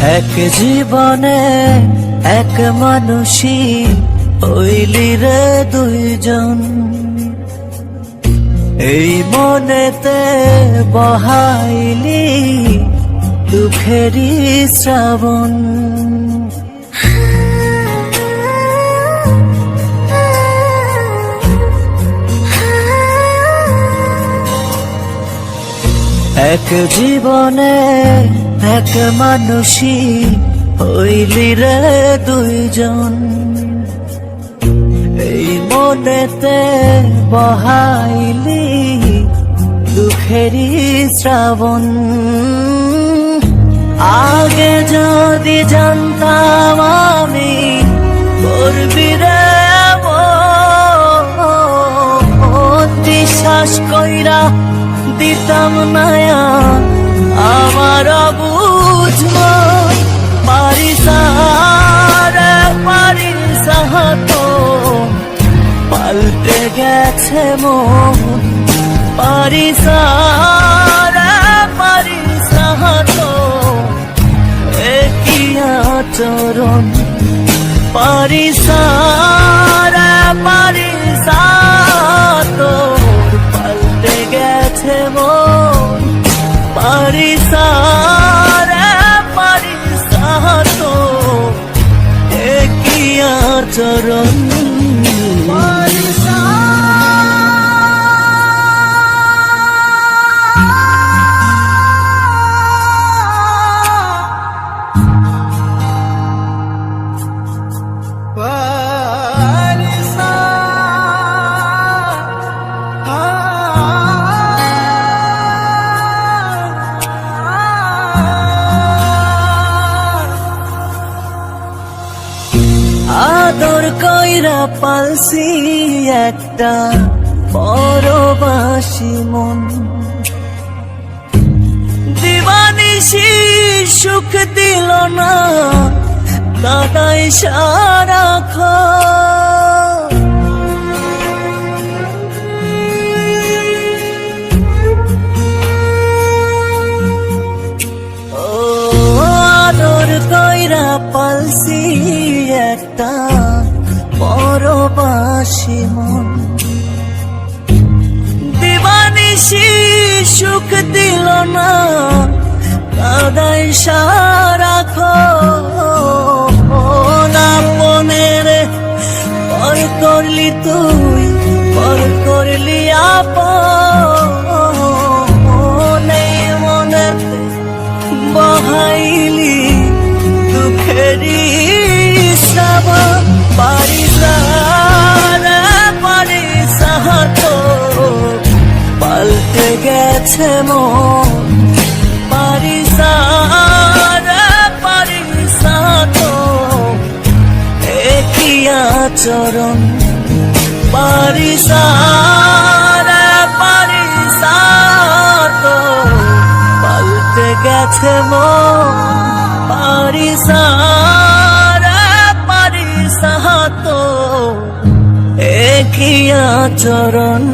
এক জীবনে এক মানুষই হইলি রে দুইজন। এই মনেতে বহাইলি দুঃখেরই শ্রাবণ। এক জীবনে এক মানুষই হইলি রে দুইজন। এই মনেতে বহাইলি দুঃখেরই শ্রাবণ। আগে যদি জানতাম আমি দিতাম নায়া আমার বুঝমা পারি সাহারা, পারি সাহাতো। পাল্টে গেছে মন। পারি সাহারা, পারি সাহাতো। একই আচরণ। পারি সাহারা, পারি চরণ আদর কইরা পালসি একটা পরবাসী মন। দিবানিসি সুখ দিল না, দাদাই সারা আদর কইরা পালসি একটা পরবাসী মন। দিবানিসি সুখ দিল না কাদাই সারা না মনের পর করলি তুই, পর করলি আপন। এই মনেতে বহাইলি দুঃখেরই পাল্টে গেছে মন। পারি পারি একই আচরণ। পারি পারি পাল্টে গেছে মন। পারি রাখিয়া চরণ